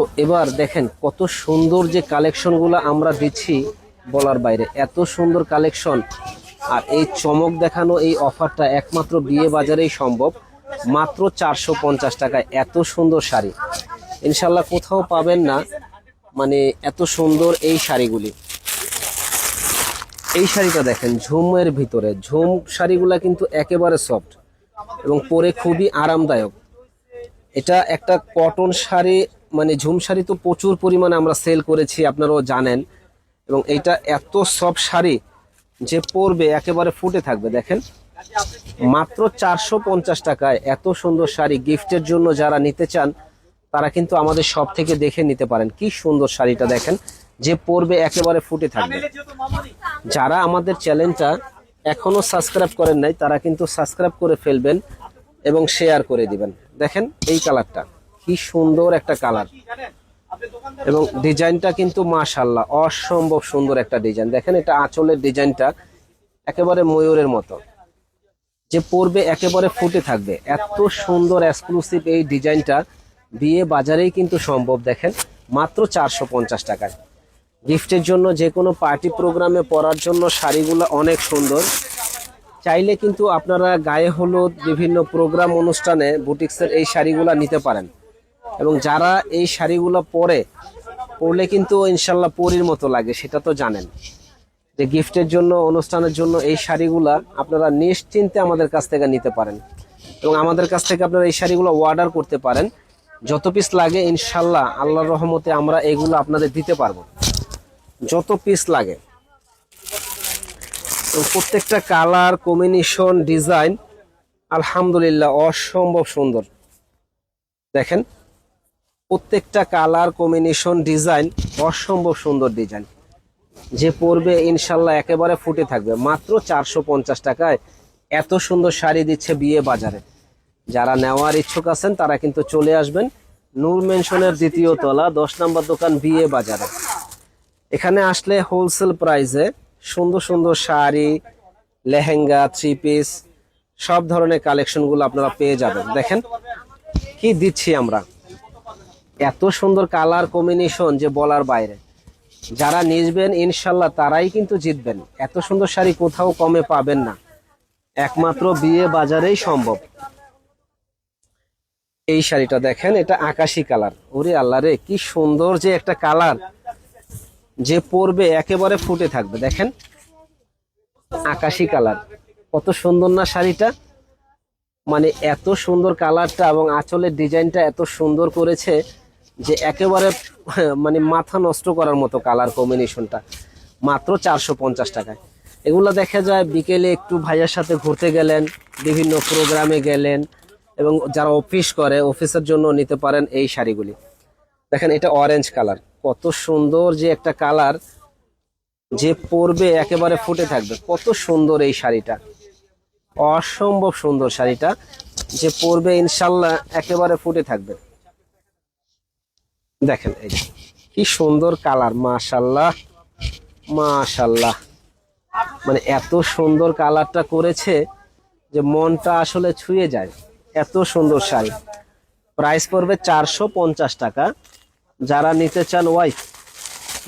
তো এবার দেখেন কত সুন্দর যে কালেকশনগুলো আমরা দিচ্ছি বলার বাইরে। এত সুন্দর কালেকশন। আর এই চমক দেখানো এই অফারটা একমাত্র বিয়ে বাজারেই সম্ভব। মাত্র চারশো পঞ্চাশ টাকায় এত সুন্দর শাড়ি। ইনশাল্লাহ কোথাও পাবেন না। মানে এত সুন্দর এই শাড়িগুলি। এই শাড়িটা দেখেন ঝুমের ভিতরে। ঝুম শাড়িগুলা কিন্তু একেবারে সফট এবং পরে খুবই আরামদায়ক। এটা একটা কটন শাড়ি মানে ঝুম শাড়ি তো প্রচুর পরিমাণে আমরা সেল করেছি, আপনারাও জানেন। এবং এটা এত সব শাড়ি যে পরবে, একেবারে ফুটে থাকবে, দেখেন। মাত্র চারশো পঞ্চাশ টাকায় এত সুন্দর শাড়ি, গিফটের জন্য যারা নিতে চান, তারা কিন্তু আমাদের সব থেকে দেখে নিতে পারেন। কি সুন্দর শাড়িটা, দেখেন। যে পরবে, একেবারে ফুটে থাকবে। যারা আমাদের চ্যানেলটা এখনও সাবস্ক্রাইব করেন নাই, তারা কিন্তু সাবস্ক্রাইব করে ফেলবেন এবং শেয়ার করে দিবেন। দেখেন এই কালারটা। কি সুন্দর একটা কালার। এবং ডিজাইনটা কিন্তু মাশাল্লাহ অসম্ভব সুন্দর একটা ডিজাইন। দেখেন এটা আঁচলের ডিজাইনটা একেবারে ময়ূরের মতো। যে পরবে একেবারে ফুটে থাকবে। এত সুন্দর এক্সক্লুসিভ এই ডিজাইনটা বিয়ে বাজারেই কিন্তু সম্ভব, দেখেন। মাত্র চারশো পঞ্চাশ টাকায়। গিফটের জন্য যে কোনো পার্টি প্রোগ্রামে পরার জন্য শাড়িগুলো অনেক সুন্দর। চাইলে কিন্তু আপনারা গায়ে হলুদ বিভিন্ন প্রোগ্রাম অনুষ্ঠানে বুটিক্সের এই শাড়িগুলো নিতে পারেন। এবং যারা এই শাড়িগুলো পরে, পরলে কিন্তু ইনশাল্লাহ পরির মতো লাগে, সেটা তো জানেন। যে গিফটের জন্য, অনুষ্ঠানের জন্য এই শাড়িগুলা আপনারা নিশ্চিন্তে আমাদের কাছ থেকে নিতে পারেন। এবং আমাদের কাছ থেকে আপনারা এই শাড়িগুলো অর্ডার করতে পারেন। যত পিস লাগে, ইনশাল্লাহ আল্লাহর রহমতে আমরা এগুলো আপনাদের দিতে পারব। যত পিস লাগে। প্রত্যেকটা কালার কম্বিনেশন ডিজাইন আলহামদুলিল্লাহ, অসম্ভব সুন্দর। দেখেন, প্রত্যেকটা কালার কম্বিনেশন ডিজাইন অসম্ভব সুন্দর ডিজাইন যে পরবে, ইনশাল্লাহ, একেবারে ফুটে থাকবে। মাত্র চারশো পঞ্চাশ টাকায় এত সুন্দর শাড়ি দিচ্ছে বিয়ে বাজারে। যারা নেওয়ার ইচ্ছুক আছেন, তারা কিন্তু চলে আসবেন নূর মেনশনের দ্বিতীয় তলা, দশ নম্বর দোকান বিয়ে বাজারে। এখানে আসলে হোলসেল প্রাইসে সুন্দর সুন্দর শাড়ি, লেহেঙ্গা থ্রি পিস সব ধরনের কালেকশনগুলো আপনারা পেয়ে যাবেন। দেখেন কি দিচ্ছি আমরা। এত সুন্দর কালার কম্বিনেশন যে বলার বাইরে। যারা নিজবেন ইনশাল্লাহ তারাই কিন্তু জিতবেন। এত সুন্দর শাড়ি কোথাও কমে পাবেন না। একমাত্র বিয়ে বাজারেই সম্ভব। এই শাড়িটা দেখেন, এটা আকাশি কালার ওরে আল্লাহ রে, কি সুন্দর যে একটা কালার যে পরবে একেবারে ফুটে থাকবে। দেখেন, আকাশি কালার। কত সুন্দর না শাড়িটা? মানে এত সুন্দর কালারটা এবং আঁচলের ডিজাইনটা এত সুন্দর করেছে যে একেবারে মানে মাথা নষ্ট করার মতো কালার কম্বিনেশনটা। মাত্র চারশো পঞ্চাশ টাকায়। এগুলো দেখা যায় বিকেলে একটু ভাইয়ার সাথে ঘুরতে গেলেন, বিভিন্ন প্রোগ্রামে গেলেন এবং যারা অফিস করে, অফিসের জন্য নিতে পারেন এই শাড়িগুলি। দেখেন, এটা অরেঞ্জ কালার কত সুন্দর যে একটা কালার যে পরবে একেবারে ফুটে থাকবে। কত সুন্দর এই শাড়িটা। অসম্ভব সুন্দর শাড়িটা যে পরবে ইনশাল্লাহ একেবারে ফুটে থাকবে। দেখেন এই কি সুন্দর কালার, মাশাল্লাহ মাশাল্লাহ। মানে এত সুন্দর কালারটা করেছে যে মনটা আসলে ছুঁয়ে যায়। এত সুন্দর শাড়ি। প্রাইস পড়বে চারশো পঞ্চাশ টাকা। যারা নিতে চান ওয়াইফ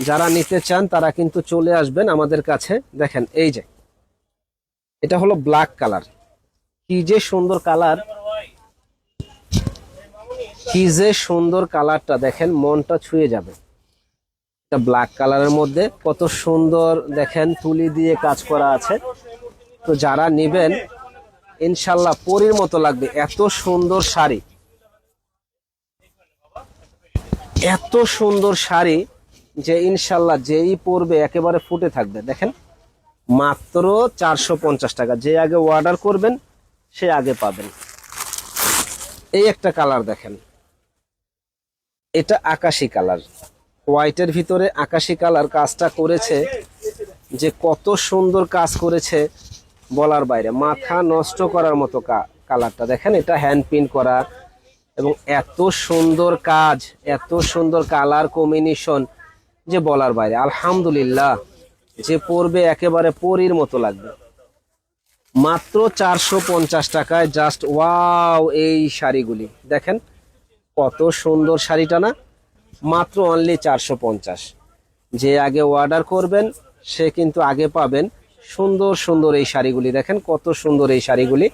যারা নিতে চান তারা কিন্তু চলে আসবেন আমাদের কাছে। দেখেন, এই যে, এটা হলো ব্ল্যাক কালার কি যে সুন্দর কালার কি যে সুন্দর কালারটা দেখেন, মনটা ছুঁয়ে যাবে। এটা ব্ল্যাক কালারের মধ্যে কত সুন্দর, দেখেন, তুলি দিয়ে কাজ করা আছে। তো যারা নেবেন, ইনশাল্লাহ পরির মতো লাগবে। এত সুন্দর শাড়ি। এত সুন্দর শাড়ি যে ইনশাল্লাহ যেই পরবে একেবারে ফুটে থাকবে। দেখেন, মাত্র চারশো পঞ্চাশ টাকা। যে আগে অর্ডার করবেন, সে আগে পাবেন। এই একটা কালার দেখেন। এটা আকাশি কালার হোয়াইটের ভিতরে আকাশি কালার কাজটা করেছে যে কত সুন্দর কাজ করেছে বলার বাইরে। মাথা নষ্ট করার মতো কালারটা দেখেন, এটা হ্যান্ড প্রিন্ট করা। এবং এত সুন্দর কাজ, এত সুন্দর কালার কম্বিনেশন যে বলার বাইরে। আলহামদুলিল্লাহ, যে পরবে একেবারে পরীর মতো লাগবে। মাত্র চারশো পঞ্চাশ টাকায় জাস্ট ওয়াও এই শাড়িগুলি। দেখেন কত সুন্দর শাড়িটা না? মাত্র অনলি চারশো পঞ্চাশ। যে আগে অর্ডার করবেন, সে কিন্তু আগে পাবেন সুন্দর সুন্দর এই শাড়িগুলি। দেখেন কত সুন্দর এই শাড়িগুলি।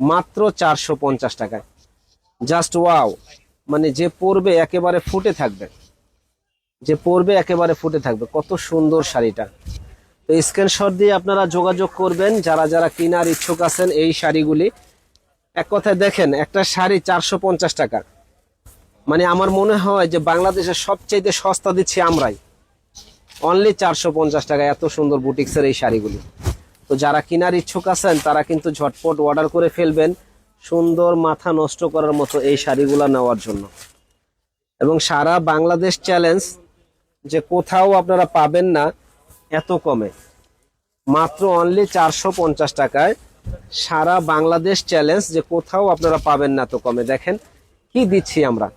মাত্র চারশো পঞ্চাশ টাকায়। জাস্ট ওয়াও মানে যে পরবে একেবারে ফুটে থাকবে। যে পরবে একেবারে ফুটে থাকবে। কত সুন্দর শাড়িটা। তো স্ক্রিনশট দিয়ে আপনারা যোগাযোগ করবেন। যারা যারা কেনার ইচ্ছুক আছেন এই শাড়িগুলি। এক কথায় দেখেন, একটা শাড়ি চারশো পঞ্চাশ টাকা। মানে আমার মনে হয় যে বাংলাদেশের সবচাইতে সস্তা দিচ্ছি আমরাই। অনলি চারশো পঞ্চাশ টাকা। এত সুন্দর বুটিক্সের এই শাড়িগুলি। তো যারা কেনার ইচ্ছুক আছেন, তারা কিন্তু ঝটপট অর্ডার করে ফেলবেন। সুন্দর মাথা নষ্ট করার মতো এই শাড়িগুলো নেওয়ার জন্য। এবং সারা বাংলাদেশ চ্যালেঞ্জ যে কোথাও আপনারা পাবেন না, এত কমে। মাত্র অনলি চারশো পঞ্চাশ টাকায় সারা বাংলাদেশ চ্যালেঞ্জ যে কোথাও আপনারা পাবেন না তো কমে। দেখেন, কি দিচ্ছি আমরা?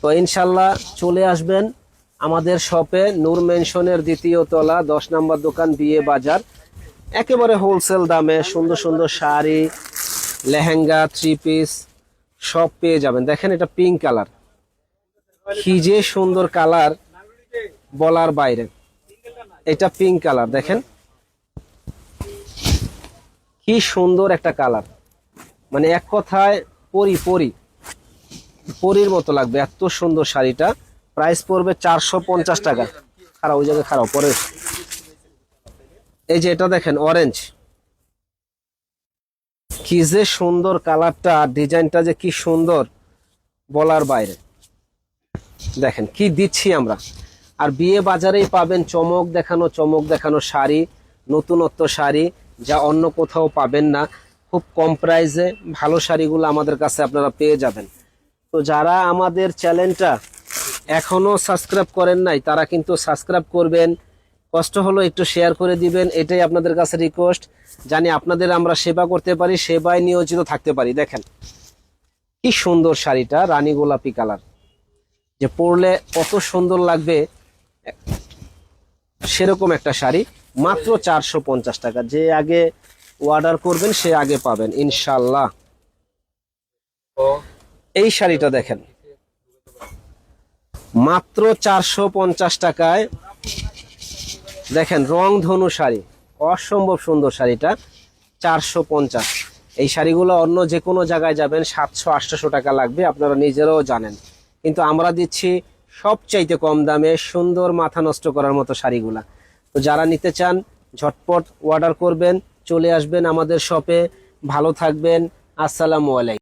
তো ইনশাল্লাহ চলে আসবেন আমাদের শপে, নূর মেনশনের দ্বিতীয় তলা, দশ নম্বর দোকান, বিয়ে বাজার। একেবারে হোলসেল দামে সুন্দর সুন্দর শাড়ি লেহেঙ্গা থ্রি পিস সব পেয়ে যাবেন। দেখেন এটা পিঙ্ক কালার কি যে সুন্দর কালার বলার বাইরে। এটা পিঙ্ক কালার দেখেন। কি সুন্দর একটা কালার মানে এক কথায় পরি পরি। পরির মতো লাগবে। এত সুন্দর শাড়িটা। প্রাইস পড়বে চারশো পঞ্চাশ টাকা। খারাপ, ওই জায়গায় খারাপ পরে এই যে এটা দেখেন অরেঞ্জ কি যে সুন্দর কালারটা, ডিজাইনটা যে কি সুন্দর বলার বাইরে। দেখেন, কি দিচ্ছি আমরা? আর বিয়ে বাজারেই পাবেন চমক দেখানো চমক দেখানো শাড়ি, নতুনত্ব শাড়ি, যা অন্য কোথাও পাবেন না। খুব কম প্রাইসে ভালো শাড়িগুলো আমাদের কাছে আপনারা পেয়ে যাবেন। তো যারা আমাদের চ্যানেলটা এখনও সাবস্ক্রাইব করেন নাই, তারা কিন্তু সাবস্ক্রাইব করবেন। কষ্ট হলো একটু শেয়ার করে দিবেন, এটাই আপনাদের কাছে রিকোয়েস্ট জানি আপনাদের আমরা সেবা করতে পারি, সেবায় নিয়োজিত থাকতে পারি। দেখেন, কি সুন্দর শাড়িটা, রানী গোলাপি কালার। যে পরলে কত সুন্দর লাগবে, সেরকম একটা শাড়ি, মাত্র চারশো পঞ্চাশ টাকা। যে আগে অর্ডার করবেন, সে আগে পাবেন ইনশাল্লাহ এই শাড়িটা দেখেন, মাত্র চারশো পঞ্চাশ টাকায় দেখেন, রং ধনু শাড়ি, অসম্ভব সুন্দর শাড়িটা, চারশো পঞ্চাশ। এই শাড়িগুলো অন্য যে কোনো জায়গায় যাবেন, সাতশো আটশোশো টাকা লাগবে, আপনারা নিজেরাও জানেন। কিন্তু আমরা দিচ্ছি সবচাইতে কম দামে সুন্দর মাথা নষ্ট করার মতো শাড়িগুলা। তো যারা নিতে চান, ঝটপট অর্ডার করবেন, চলে আসবেন আমাদের শপে ভালো থাকবেন, আসসালামু আলাইকুম।